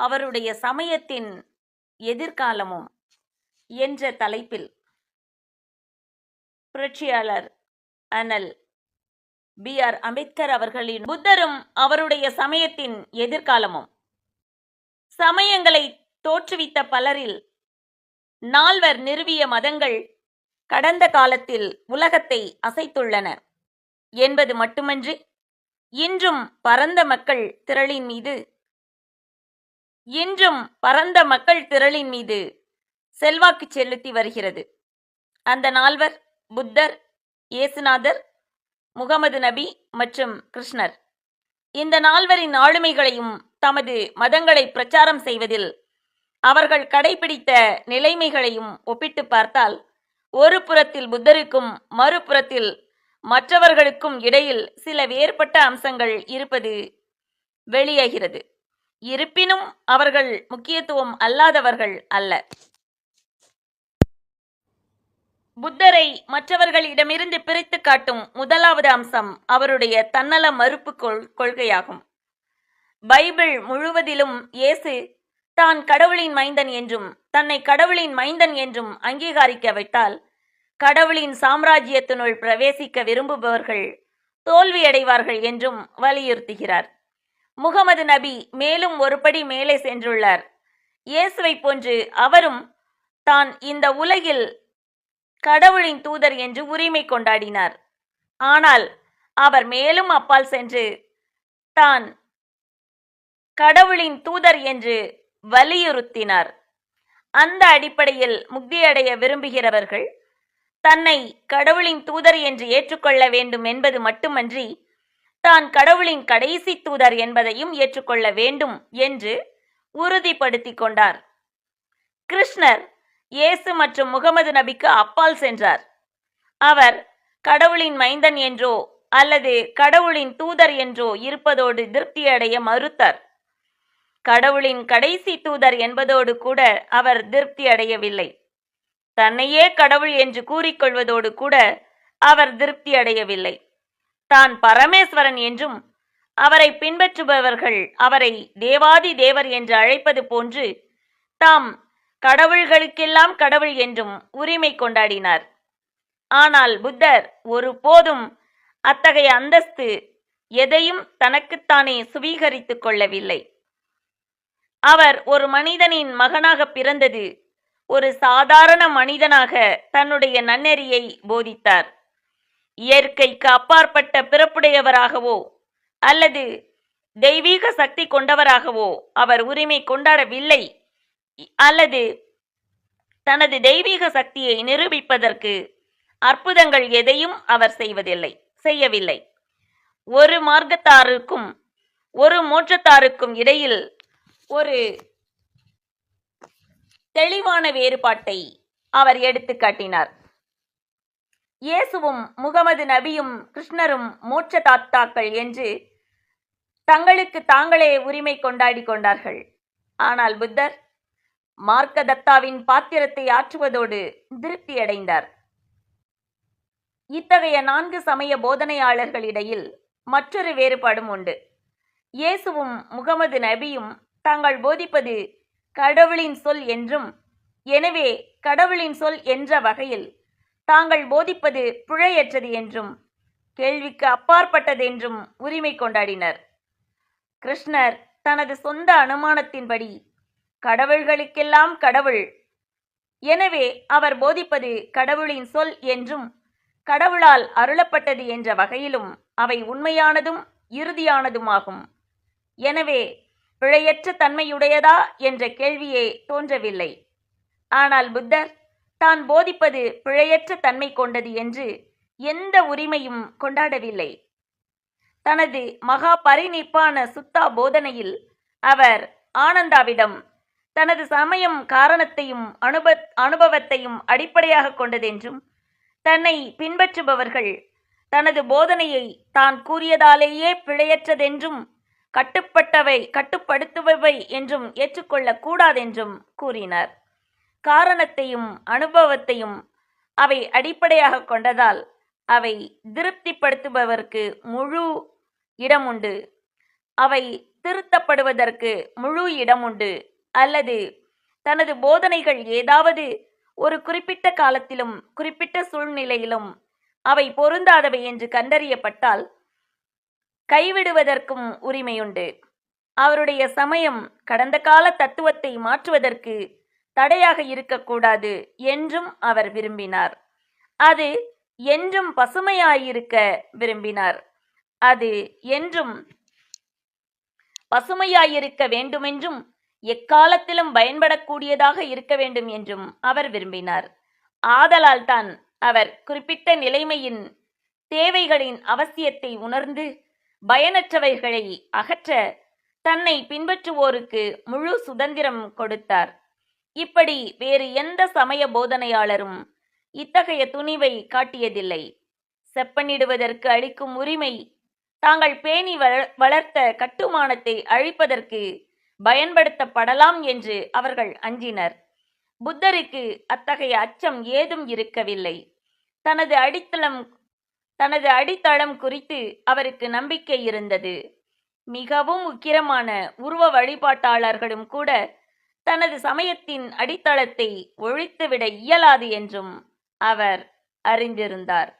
அவருடைய சமயத்தின் எதிர்காலமும் என்ற தலைப்பில் புரட்சியாளர் அனல் பி ஆர் அம்பேத்கர் அவர்களின் புத்தரும் அவருடைய சமயத்தின் எதிர்காலமும். சமயங்களை தோற்றுவித்த பலரில் நால்வர் நிறுவிய மதங்கள் கடந்த காலத்தில் உலகத்தை அசைத்துள்ளன என்பது மட்டுமன்றி இன்றும் பரந்த மக்கள் திரளின் மீது இன்றும் பரந்த மக்கள் திரளின் மீது செல்வாக்கு செலுத்தி வருகிறது. அந்த நால்வர் புத்தர் இயேசுநாதர் முகமது நபி மற்றும் கிருஷ்ணர். இந்த நால்வரின் ஆளுமைகளையும் தமது மதங்களை பிரச்சாரம் செய்வதில் அவர்கள் கடைபிடித்த நிலைமைகளையும் ஒப்பிட்டு பார்த்தால் ஒரு புறத்தில் புத்தருக்கும் மறுபுறத்தில் மற்றவர்களுக்கும் இடையில் சில வேறுபட்ட அம்சங்கள் இருப்பது வெளியாகிறது. இருப்பினும் அவர்கள் முக்கியத்துவம் அல்லாதவர்கள் அல்ல. புத்தரை மற்றவர்களிடமிருந்து பிரித்து காட்டும் முதலாவது அம்சம் அவருடைய தன்னல மறுப்பு கொள் கொள்கையாகும். பைபிள் முழுவதிலும் இயேசு தான் கடவுளின் மைந்தன் என்றும் தன்னை கடவுளின் மைந்தன் என்றும் அங்கீகரிக்கவிட்டால் கடவுளின் சாம்ராஜ்யத்தினுள் பிரவேசிக்க விரும்புபவர்கள் தோல்வியடைவார்கள் என்றும் வலியுறுத்துகிறார். முகமது நபி மேலும் ஒருபடி மேலே சென்றுள்ளார். இயேசுவை போன்று அவரும் தான் இந்த உலகில் கடவுளின் தூதர் என்று உரிமை கொண்டாடினார். ஆனால் அவர் மேலும் அப்பால் சென்று தான் கடவுளின் தூதர் என்று வலியுறுத்தினார். அந்த அடிப்படையில் முக்தியடைய விரும்புகிறவர்கள் தன்னை கடவுளின் தூதர் என்று ஏற்றுக்கொள்ள வேண்டும் என்பது மட்டுமன்றி தான் கடவுளின் கடைசி தூதர் என்பதையும் ஏற்றுக்கொள்ள வேண்டும் என்று உறுதிப்படுத்திக் கொண்டார். கிருஷ்ணர் இயேசு மற்றும் முகமது நபிக்கு அப்பால் சென்றார். அவர் கடவுளின் மைந்தன் என்றோ அல்லது கடவுளின் தூதர் என்றோ இருப்பதோடு திருப்தியடைய மறுத்தார். கடவுளின் கடைசி தூதர் என்பதோடு கூட அவர் திருப்தி அடையவில்லை தன்னையே கடவுள் என்று கூறிக்கொள்வதோடு கூட அவர் திருப்தி அடையவில்லை தான் பரமேஸ்வரன் என்றும் அவரை பின்பற்றுபவர்கள் அவரை தேவாதி தேவர் என்று அழைப்பது போன்று தாம் கடவுள்களுக்கெல்லாம் கடவுள் என்றும் உரிமை கொண்டாடினார். ஆனால் புத்தர் ஒருபோதும் அத்தகைய அந்தஸ்து எதையும் தனக்குத்தானே சுவீகரித்துக் கொள்ளவில்லை. அவர் ஒரு மனிதனின் மகனாக பிறந்தது ஒரு சாதாரண மனிதனாக தன்னுடைய நன்னெறியை போதித்தார். இயற்கைக்கு அப்பாற்பட்ட பிறப்புடையவராகவோ அல்லது தெய்வீக சக்தி கொண்டவராகவோ அவர் உரிமை கொண்டாடவில்லை. அல்லது தனது தெய்வீக சக்தியை நிரூபிப்பதற்கு அற்புதங்கள் எதையும் அவர் செய்வதில்லை செய்யவில்லை. ஒரு மார்க்கத்தாருக்கும் ஒரு மோற்றத்தாருக்கும் இடையில் ஒரு தெளிவான வேறுபாட்டை அவர் எடுத்து காட்டினார். இயேசுவும் முகமது நபியும் கிருஷ்ணரும் மோட்ச தாத்தாக்கள் என்று தங்களுக்கு தாங்களே உரிமை கொண்டாடி கொண்டார்கள். ஆனால் புத்தர் மார்க்கதத்தாவின் பாத்திரத்தை ஆற்றுவதோடு திருப்தியடைந்தார். இத்தகைய நான்கு சமய போதனையாளர்களிடையில் மற்றொரு வேறுபாடும் உண்டு. இயேசுவும் முகமது நபியும் தாங்கள் போதிப்பது கடவுளின் சொல் என்றும் எனவே கடவுளின் சொல் என்ற வகையில் தாங்கள் போதிப்பது பிழையற்றது என்றும் கேள்விக்கு அப்பாற்பட்டது என்றும் உரிமை கொண்டாடினர். கிருஷ்ணர் தனது சொந்த அனுமானத்தின்படி கடவுள்களுக்கெல்லாம் கடவுள். எனவே அவர் போதிப்பது கடவுளின் சொல் என்றும் கடவுளால் அருளப்பட்டது என்ற வகையிலும் அவை உண்மையானதும் இறுதியானதுமாகும். எனவே பிழையற்ற தன்மையுடையதா என்ற கேள்வியே தோன்றவில்லை. ஆனால் புத்தர் தான் போதிப்பது பிழையற்ற தன்மை கொண்டது என்று எந்த உரிமையும் கொண்டாடவில்லை. தனது மகா பரிநிப்பான சுத்தா போதனையில் அவர் ஆனந்தாவிடம் தனது சமயம் காரணத்தையும் அனுப அனுபவத்தையும் அடிப்படையாக கொண்டதென்றும் தன்னை பின்பற்றுபவர்கள் தனது போதனையை தான் கூறியதாலேயே பிழையற்றதென்றும் கட்டுப்பட்டவை கட்டுப்படுத்துபவை என்றும் ஏற்றுக்கொள்ளக்கூடாதென்றும் கூறினார். காரணத்தையும் அனுபவத்தையும் அவை அடிப்படையாக கொண்டதால் அவை திருப்திப்படுத்துபவருக்கு முழு இடமுண்டு. அவை திருத்தப்படுவதற்கு முழு இடம் உண்டு அல்லது தனது போதனைகள் ஏதாவது ஒரு குறிப்பிட்ட காலத்திலும் குறிப்பிட்ட சூழ்நிலையிலும் அவை பொருந்தாதவை என்று கண்டறியப்பட்டால் கைவிடுவதற்கும் உரிமையுண்டு. அவருடைய சமயம் கடந்த கால தத்துவத்தை மாற்றுவதற்கு தடையாக இருக்கக்கூடாது என்றும் அவர் விரும்பினார். அது என்றும் பசுமையாயிருக்க விரும்பினார். அது என்றும் பசுமையாயிருக்க வேண்டுமென்றும் எக்காலத்திலும் பயன்படக்கூடியதாக இருக்க வேண்டும் என்றும் அவர் விரும்பினார். ஆதலால் தான் அவர் குறிப்பிட்ட நிலைமையின் தேவைகளின் அவசியத்தை உணர்ந்து பயனற்றவைகளை அகற்ற தன்னை பின்பற்றுவோருக்கு முழு சுதந்திரம் கொடுத்தார். இப்படி வேறு எந்த சமய போதனையாளரும் இத்தகைய துணிவை காட்டியதில்லை. செப்பனிடுவதற்கு அளிக்கும் உரிமை தாங்கள் பேணி வள- வளர்த்த கட்டுமானத்தை அழிப்பதற்கு பயன்படுத்தப்படலாம் என்று அவர்கள் அஞ்சினர். புத்தருக்கு அத்தகைய அச்சம் ஏதும் இருக்கவில்லை. தனது அடித்தளம் தனது அடித்தளம் குறித்து அவருக்கு நம்பிக்கை இருந்தது. மிகவும் உக்கிரமான உருவ வழிபாட்டாளர்களும் கூட தனது சமயத்தின் அடித்தளத்தை ஒழித்துவிட இயலாது என்றும் அவர் அறிந்திருந்தார்.